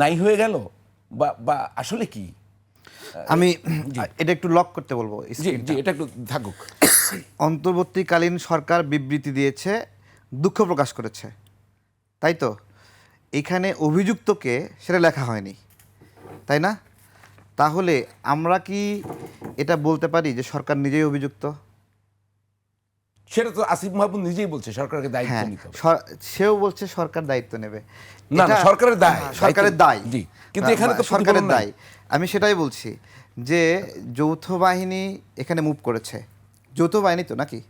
নাই হয়ে গেল? বা বা আসলে কি? আমি এটা একটু লক করতে বলব এটা একটু থাকুক। অন্তর্বর্তীকালীন সরকার বিবৃতি দিয়েছে দুঃখ প্রকাশ করেছে। তাই তো? এখানে অভিযুক্তকে সেটা লেখা হয়নি। তাই না? তাহলে আমরা কি এটা বলতে পারি যে সরকার নিজেই অভিযুক্ত? সেটা তো আসিফ মাহমুদ নিজেই বলছে সরকারকে দায়িত্ব হ্যাঁ নিতে হবে। সেও বলছে সরকার দায়িত্ব নেবে। না, সরকারের দায়। হ্যাঁ, সরকারের দায়। জি, কিন্তু এখানে তো সরকারের দায়। আমি সেটাই বলছি যে যৌথ বাহিনী এখানে মুভ করেছে। যৌথ বাহিনী তো নাকি?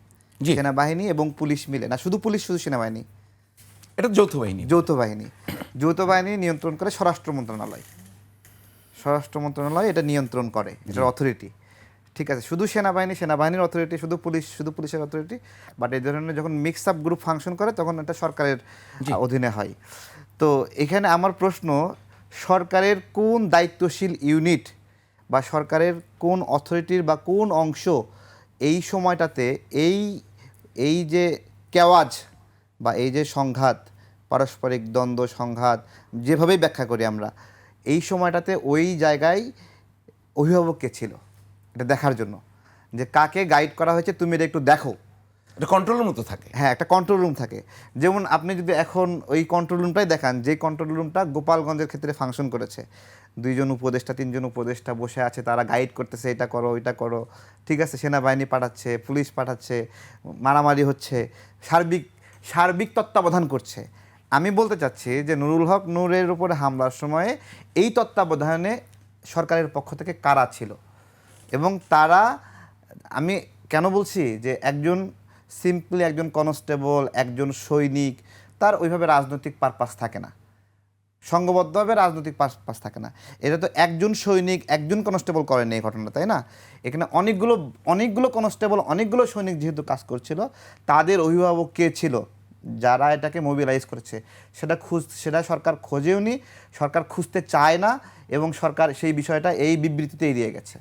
জি। সেনাবাহিনী এবং পুলিশ মিলে। না শুধু পুলিশ শুধু সেনাবাহিনী। এটা যৌথ বাহিনী। যৌথ বাহিনী। যৌথ বাহিনী নিয়ন্ত্রণ করে স্বরাষ্ট্র মন্ত্রণালয়। স্বরাষ্ট্র মন্ত্রণালয় এটা নিয়ন্ত্রণ করে এটার অথরিটি ঠিক আছে শুধু সেনাবাহিনী সেনাবাহিনীর অথরিটি শুধু পুলিশ শুধু পুলিশের অথরিটি বাট এই ধরনের যখন মিক্স আপ গ্রুপ ফাংশন করে তখন এটা সরকারের অধীনে হয়। তো এখানে আমার প্রশ্ন সরকারের কোন দায়িত্বশীল ইউনিট বা সরকারের কোন অথরিটির বা কোন অংশ এই সময়টাতে এই এই যে কেওয়াজ বা এই যে সংঘাত পারস্পরিক দ্বন্দ্ব সংঘাত যেভাবেই ব্যাখ্যা করি আমরা এই সময়টাতে ওই জায়গায় অভিভাবককে ছিল? এটা দেখার জন্য যে কাকে গাইড করা হয়েছে তুমি এটা একটু দেখো। এটা কন্ট্রোলের তো থাকে। হ্যাঁ একটা কন্ট্রোল রুম থাকে। যেমন আপনি যদি এখন ওই কন্ট্রোল রুমটাই দেখান যে কন্ট্রোল রুমটা গোপালগঞ্জের ক্ষেত্রে ফাংশন করেছে। দুইজন উপদেষ্টা তিনজন উপদেষ্টা বসে আছে তারা গাইড করতেছে এটা করো ওইটা করো। ঠিক আছে সেনাবাহিনী পাঠাচ্ছে পুলিশ পাঠাচ্ছে মারামারি হচ্ছে সার্বিক সার্বিক তত্ত্বাবধান করছে। আমি বলতে চাচ্ছি যে নুরুল হক নূরের উপরে হামলার সময়ে এই তত্ত্বাবধানে সরকারের পক্ষ থেকে কারা ছিল? এবং তারা, আমি কেন বলছি যে একজন সিম্পলি একজন কনস্টেবল একজন সৈনিক, তার ওইভাবে রাজনৈতিক পারপাস থাকে না। সংঘবদ্ধভাবে রাজনৈতিক পারপাস থাকে না। এটা তো একজন সৈনিক, একজন কনস্টেবল করেন এই ঘটনা তাই না? এখানে অনেকগুলো অনেকগুলো কনস্টেবল অনেকগুলো সৈনিক যেহেতু কাজ করছিল, তাদের অভিভাবক কে ছিল? যারা এটাকে মোবিলাইজ করেছে। সেটা খুঁজ, সেটা সরকার খোঁজেওনি, সরকার খুঁজতে চায় না, এবং সরকার সেই বিষয়টা এই বিবৃতিতেই দিয়ে গেছে।